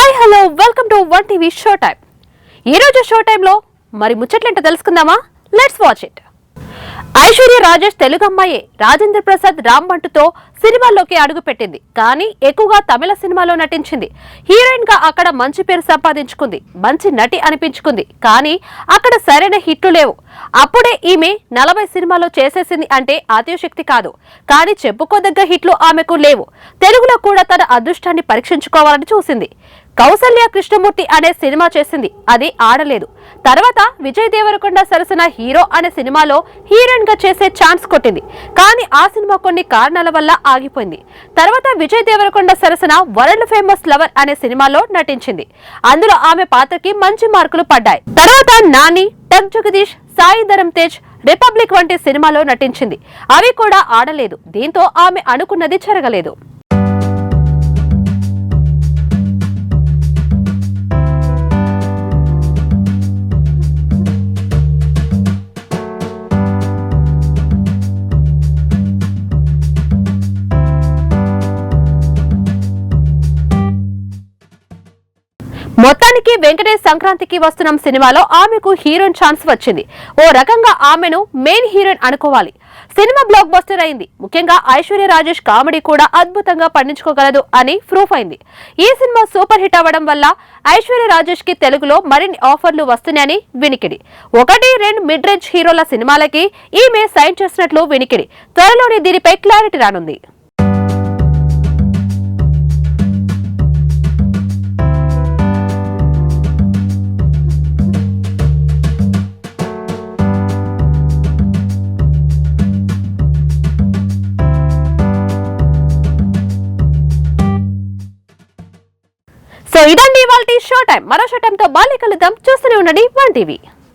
Hi hello welcome to one TV show time ఈరోజు show టైంలో మరి ముచ్చట్లేంటో తెలుసుకుందామా? Let's watch it Aishwarya Rajesh Telugu అమ్మాయే. రాజేంద్ర ప్రసాద్ రాంబంటుతో సినిమాల్లోకి అడుగుపెట్టింది కానీ ఎక్కువగా తమిళ సినిమాలో నటించింది. హీరోయిన్గా అక్కడ మంచి పేరు సంపాదించుకుంది. మంచి నటి అనిపించుకుంది. కానీ అక్కడ సరైన హిట్లు లేవు. అప్పుడే ఈమె నలభై సినిమాలో చేసేసింది అంటే అతిశక్తి కాదు. కానీ చెప్పుకోదగ్గ హిట్లు ఆమెకు లేవు. తెలుగులో కూడా తన అదృష్టాన్ని పరీక్షించుకోవాలని చూసింది. కౌసల్య కృష్ణమూర్తి అనే సినిమా చేసింది. అది ఆడలేదు. తర్వాత విజయ్ దేవరకొండ సరసన హీరో అనే సినిమాలో హీరోయిన్గా చేసే ఛాన్స్ కొట్టింది. కానీ ఆ సినిమా కొన్ని కారణాల వల్ల ఆగిపోయింది. తర్వాత విజయ్ దేవరకొండ సరసన వరల్డ్ ఫేమస్ లవర్ అనే సినిమాలో నటించింది. అందులో ఆమె పాత్రకి మంచి మార్కులు పడ్డాయి. తర్వాత నాని టక్ జగదీష్ సాయి ధరమ్ తేజ్ రిపబ్లిక్ వంటి సినిమాలో నటించింది. అవి కూడా ఆడలేదు. దీంతో ఆమె అనుకున్నది జరగలేదు. మొత్తానికి వెంకటేష్ సంక్రాంతికి వస్తున్న సినిమాలో ఆమెకు హీరోయిన్ ఛాన్స్ వచ్చింది. ఓ రకంగా ఆమెను మెయిన్ హీరోయిన్ అనుకోవాలి. సినిమా బ్లాక్ బస్టర్ అయింది. ముఖ్యంగా ఐశ్వర్య రాజేష్ కామెడీ కూడా అద్భుతంగా పండించుకోగలదు అని ప్రూఫ్ అయింది. ఈ సినిమా సూపర్ హిట్ అవ్వడం వల్ల ఐశ్వర్య రాజేష్కి తెలుగులో మరిన్ని ఆఫర్లు వస్తున్నాయని వినికిడి. ఒకటి రెండు మిడ్ రేంజ్ హీరోల సినిమాలకి ఈమె సైన్ చేసినట్లు వినికిడి. త్వరలోనే దీనిపై క్లారిటీ రానుంది. సో ఇదండి ఇవాళ షో టైం మరో షో టైంతో బాల్య కలుద్దాం చూస్తూనే ఉండండి వన్ టీవీ.